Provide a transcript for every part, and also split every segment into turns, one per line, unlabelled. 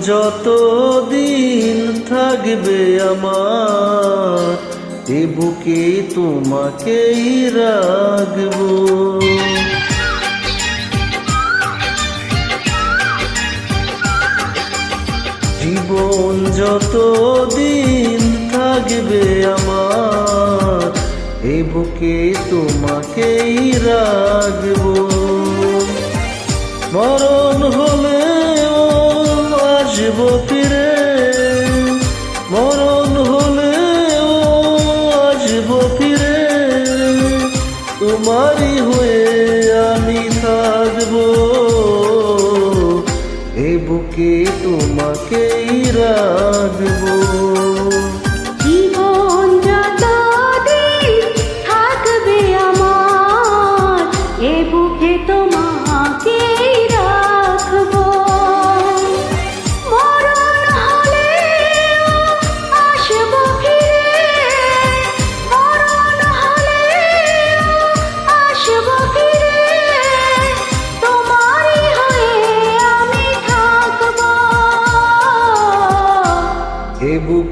যত দিন থাকবে আমার, এ বুকে তোমাকেই রাখব। জীবন যত দিন থাকবে আমার, এ বুকে তোমাকেই রাখব। মরণ তোমারই হয়ে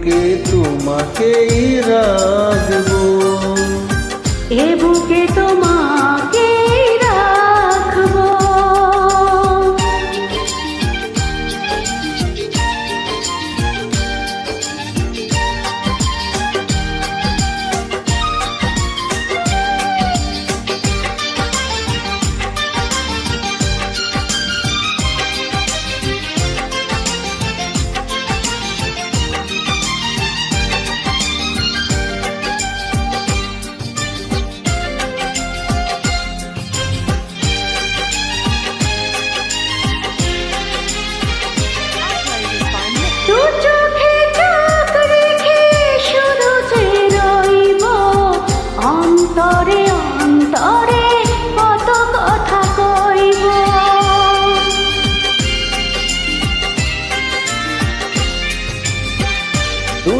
বুকে তোমাকেই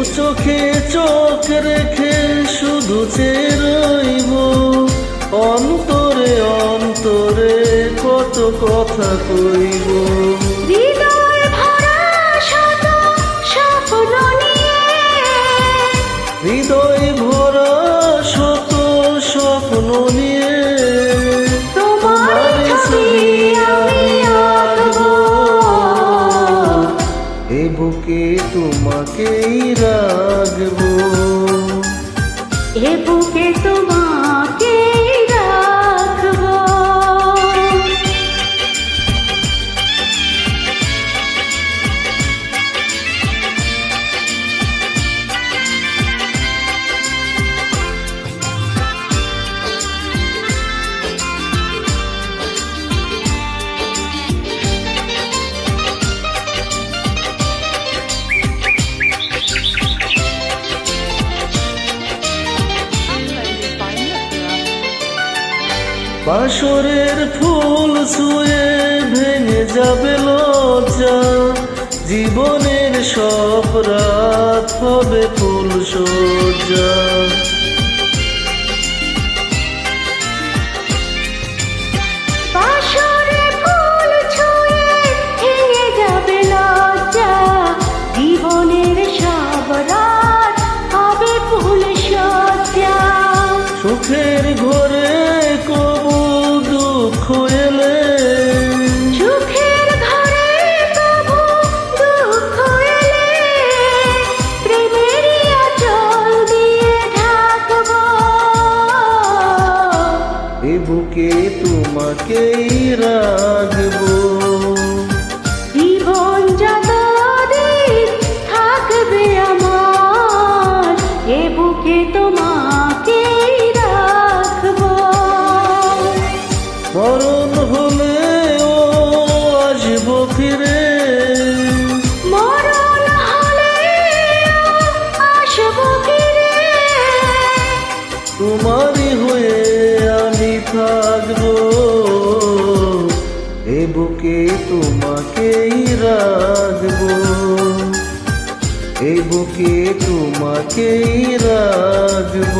চোখে চোখ রেখে শুধু চেয়ে রইব অন্তরে অন্তরে কত কথা কইব। হৃদয় ভরা শত স্বপ্ন নিয়ে।
হৃদয় ভরা শত স্বপ্ন নিয়ে।
তোমার ছবি আমি আঁকবো।
এ বুকে তোমাকেই
এ বুকে
বাসরের ফুল শুয়ে ভেঙে যাবে লজ্জা। জীবনের সব রাত হবে ফুল বুকে তোমাকেই রাখব।
বুকে তোমাকেই রাখব।
এই বুকে তোমাকেই রাখব।